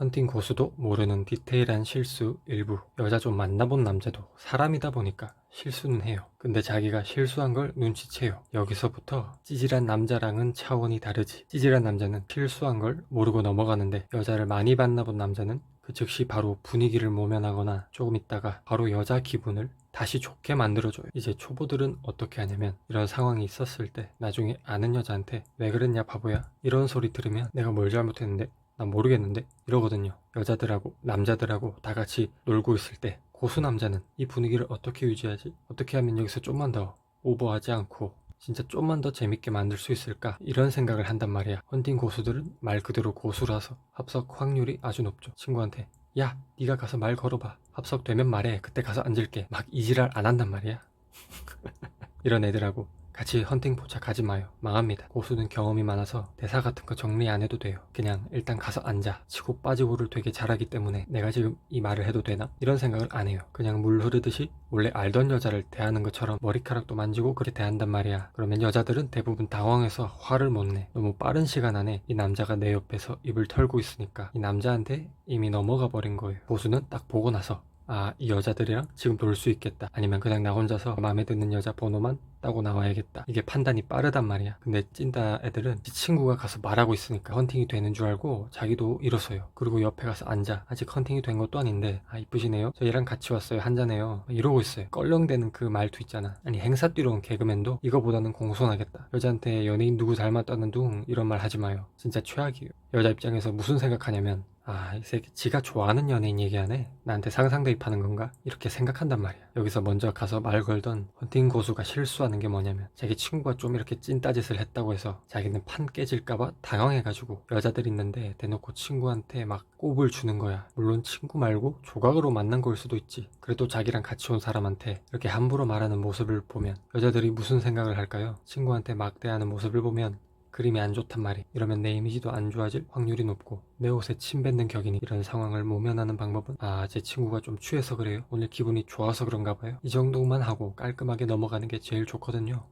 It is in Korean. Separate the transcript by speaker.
Speaker 1: 헌팅 고수도 모르는 디테일한 실수 일부. 여자 좀 만나본 남자도 사람이다 보니까 실수는 해요. 근데 자기가 실수한 걸 눈치채요. 여기서부터 찌질한 남자랑은 차원이 다르지. 찌질한 남자는 실수한 걸 모르고 넘어가는데 여자를 많이 만나본 남자는 그 즉시 바로 분위기를 모면하거나 조금 있다가 바로 여자 기분을 다시 좋게 만들어줘요. 이제 초보들은 어떻게 하냐면 이런 상황이 있었을 때 나중에 아는 여자한테 왜 그랬냐 바보야 이런 소리 들으면 내가 뭘 잘못했는데 난 모르겠는데 이러거든요. 여자들하고 남자들하고 다 같이 놀고 있을 때 고수 남자는 이 분위기를 어떻게 유지하지? 어떻게 하면 여기서 좀만 더 오버하지 않고 진짜 좀만 더 재밌게 만들 수 있을까? 이런 생각을 한단 말이야. 헌팅 고수들은 말 그대로 고수라서 합석 확률이 아주 높죠. 친구한테 야, 네가 가서 말 걸어봐. 합석되면 말해. 그때 가서 앉을게. 막 이지랄 안 한단 말이야. 이런 애들하고 같이 헌팅 포차 가지 마요. 망합니다. 고수는 경험이 많아서 대사 같은 거 정리 안 해도 돼요. 그냥 일단 가서 앉아. 치고 빠지고를 되게 잘하기 때문에 내가 지금 이 말을 해도 되나? 이런 생각을 안 해요. 그냥 물 흐르듯이 원래 알던 여자를 대하는 것처럼 머리카락도 만지고 그렇게 대한단 말이야. 그러면 여자들은 대부분 당황해서 화를 못 내. 너무 빠른 시간 안에 이 남자가 내 옆에서 입을 털고 있으니까 이 남자한테 이미 넘어가 버린 거예요. 고수는 딱 보고 나서 아, 이 여자들이랑 지금 놀 수 있겠다. 아니면 그냥 나 혼자서 마음에 드는 여자 번호만 따고 나와야겠다. 이게 판단이 빠르단 말이야. 근데 찐따 애들은 이 친구가 가서 말하고 있으니까 헌팅이 되는 줄 알고 자기도 일어서요. 그리고 옆에 가서 앉아. 아직 헌팅이 된 것도 아닌데, 아, 이쁘시네요. 저희랑 같이 왔어요. 한잔해요. 이러고 있어요. 껄렁대는 그 말투 있잖아. 아니, 행사 뛰러 온 개그맨도 이거보다는 공손하겠다. 여자한테 연예인 누구 닮았다는 둥 이런 말 하지 마요. 진짜 최악이에요. 여자 입장에서 무슨 생각하냐면, 아, 이 새끼 지가 좋아하는 연예인 얘기하네? 나한테 상상 대입하는 건가? 이렇게 생각한단 말이야. 여기서 먼저 가서 말 걸던 헌팅 고수가 실수 하는 게 뭐냐면 자기 친구가 좀 이렇게 찐따짓을 했다고 해서 자기는 판 깨질까봐 당황해가지고 여자들 있는데 대놓고 친구한테 막 꼽을 주는 거야. 물론 친구 말고 조각으로 만난 걸 수도 있지. 그래도 자기랑 같이 온 사람한테 이렇게 함부로 말하는 모습을 보면 여자들이 무슨 생각을 할까요? 친구한테 막대하는 모습을 보면 그림이 안 좋단 말이. 이러면 내 이미지도 안 좋아질 확률이 높고 내 옷에 침 뱉는 격이니 이런 상황을 모면하는 방법은 아 제 친구가 좀 취해서 그래요. 오늘 기분이 좋아서 그런가 봐요. 이 정도만 하고 깔끔하게 넘어가는 게 제일 좋거든요